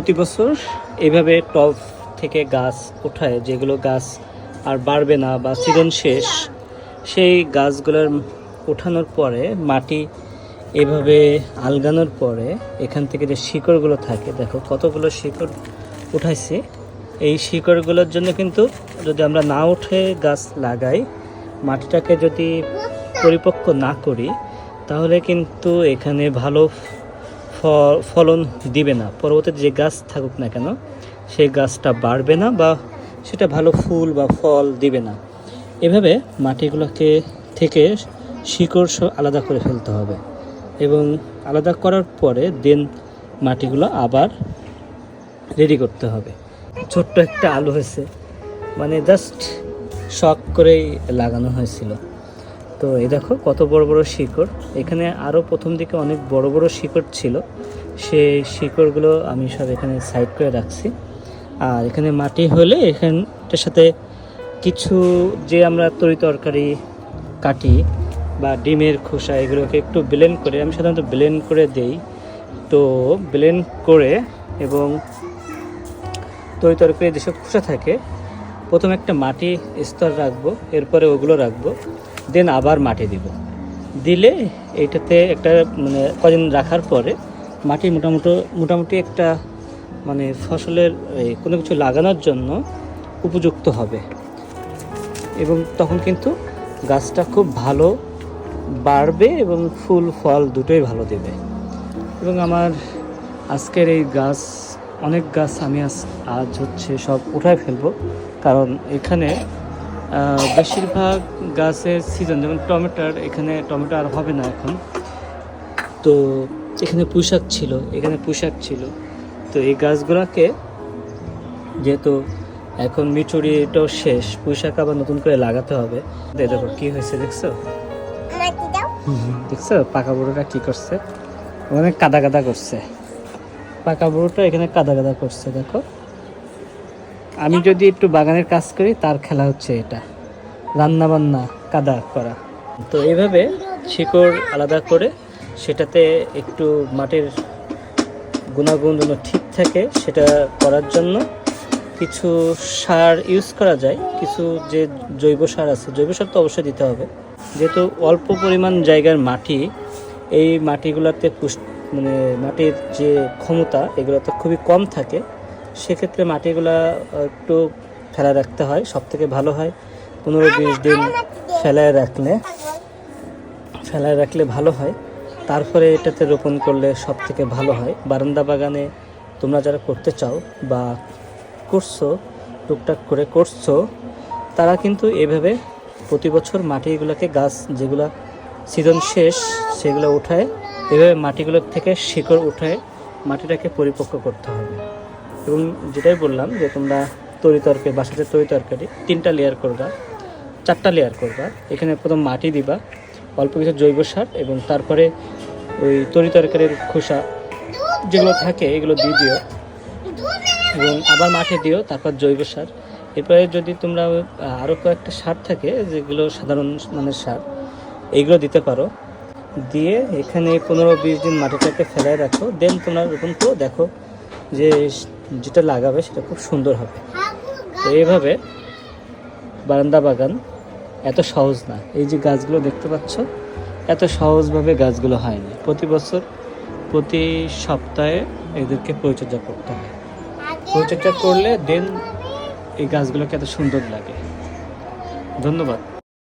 প্রতি বছর এইভাবে টব থেকে গাছ ওঠায় যেগুলো গাছ আর বাড়বে না বা সিজন শেষ, সেই গাছগুলোর ওঠানোর পরে মাটি এভাবে আলগানোর পরে এখান থেকে যে শিকড়গুলো থাকে, দেখো কতগুলো শিকড় উঠাইছে। এই শিকড়গুলোর জন্য কিন্তু যদি আমরা না উঠে গাছ লাগাই, মাটিটাকে যদি পরিপক্ক না করি, তাহলে কিন্তু এখানে ভালো ফলন দিবে না। পরবর্তীতে যে গাছ থাকুক না কেন সেই গাছটা বাড়বে না বা সেটা ভালো ফুল বা ফল দিবে না। এভাবে মাটিগুলোকে থেকে শিকড় আলাদা করে ফেলতে হবে এবং আলাদা করার পরে দেন মাটিগুলো আবার রেডি করতে হবে। ছোট্ট একটা আলু হয়েছে মানে জাস্ট শখ করেই লাগানো হয়েছিল। তো এই দেখো কত বড় বড় শিকড়। এখানে আরও প্রথম দিকে অনেক বড় বড় শিকড় ছিল। সেই শিকড়গুলো আমি সব এখানে সাইড করে রাখছি। আর এখানে মাটি হলে এখানটার সাথে কিছু যে আমরা তরি তরকারি, কাটি বা ডিমের খোসা এগুলোকে একটু ব্লেন্ড করে, আমি সাধারণত ব্লেন্ড করে দেই। তো ব্লেন্ড করে এবং তরি তরকারি যেসব খোসা থাকে, প্রথমে একটা মাটি স্তর রাখব, এরপরে ওগুলো রাখব। দেন আবার মাটি দিব। দিলে এইটাতে একটা মানে কদিন রাখার পরে মাটি মোটামুটি মোটামুটি একটা মানে ফসলের কোনো কিছু লাগানোর জন্য উপযুক্ত হবে। এবং তখন কিন্তু গাছটা খুব ভালো বাড়বে এবং ফুল, ফল দুটোই ভালো দেবে। এবং আমার আজকের এই গাছ, অনেক গাছ আমি আজ হচ্ছে সব উঠায় ফেলব। কারণ এখানে বেশিরভাগ গাছের সিজন যেমন টমেটোর এখানে টমেটো আর হবে না এখন। তো এখানে পোশাক ছিল এখানে পোশাক ছিল। তো এই গাছগুলোকে যেহেতু এখন মিচুরি এটাও শেষ পুঁশাক আবার নতুন করে লাগাতে হবে। দেখো কি হয়েছে দেখছ? দেখছ? পাকা বুড়োটা কি করছে? ওখানে কাদা কাদা করছে। পাকা বুড়োটা এখানে কাদা কাদা করছে দেখো। আমি যদি একটু বাগানের কাজ করি, তার খেলা হচ্ছে এটা। রান্না বান্না কাদা করা। তো এইভাবে শিকড় আলাদা করে সেটাতে একটু মাটির গুণাগুণ যেন ঠিক থাকে, সেটা করার জন্য কিছু সার ইউজ করা যায়। কিছু যে জৈব সার আছে, জৈব সার তো অবশ্যই দিতে হবে। যেহেতু অল্প পরিমাণ জায়গার মাটি, এই মাটিগুলোতে পুষ- মানে মাটির যে ক্ষমতা, এগুলোতে খুবই কম থাকে। সেক্ষেত্রে মাটিগুলা একটু ফেলা রাখতে হয় সব থেকে ভালো হয়। পনেরো বিশ দিন ফেলায় রাখলে ফেলায় রাখলে ভালো হয়। তারপরে এটাতে রোপণ করলে সব থেকে ভালো হয়। বারান্দা বাগানে তোমরা যারা করতে চাও বা করছ, টুকটাক করে করছ, তারা কিন্তু এভাবে প্রতি বছর মাটিগুলোকে গাছ যেগুলো সিজন শেষ, সেগুলো উঠায়। এভাবে মাটিগুলো থেকে শিকড় উঠায়, মাটিটাকে পরিপক্ক করতে হবে। এবং যেটাই বললাম যে তোমরা তরি তরকারি, বাসাতে তরি তরকারি, তিনটা লেয়ার করবা, চারটা লেয়ার করবা। এখানে প্রথম মাটি দিবা, অল্প কিছু জৈব সার এবং তারপরে ওই তরি তরকারির খোসা যেগুলো থাকে এগুলো দিয়ে দিও। এবং আবার মাঠে দিও, তারপর জৈব সার। এরপরে যদি তোমরা আরও কয়েকটা সার থাকে, যেগুলো সাধারণ মানের সার, এইগুলো দিতে পারো। দিয়ে এখানে পনেরো বিশ দিন মাটিটাকে ফেলায় রাখো। দেন তোমরা রোপণ করো দেখো যে যেটা লাগাবে সেটা খুব সুন্দর হবে। তো এইভাবে বারান্দা বাগান এত সহজ না। এই যে গাছগুলো দেখতে পাচ্ছ, এত সহজভাবে গাছগুলো হয়নি। প্রতি বছর, প্রতি সপ্তাহে এদেরকে পরিচর্যা করতে হয়। পরিচর্যা করলে দেন এই গাছগুলোকে এত সুন্দর লাগে। ধন্যবাদ।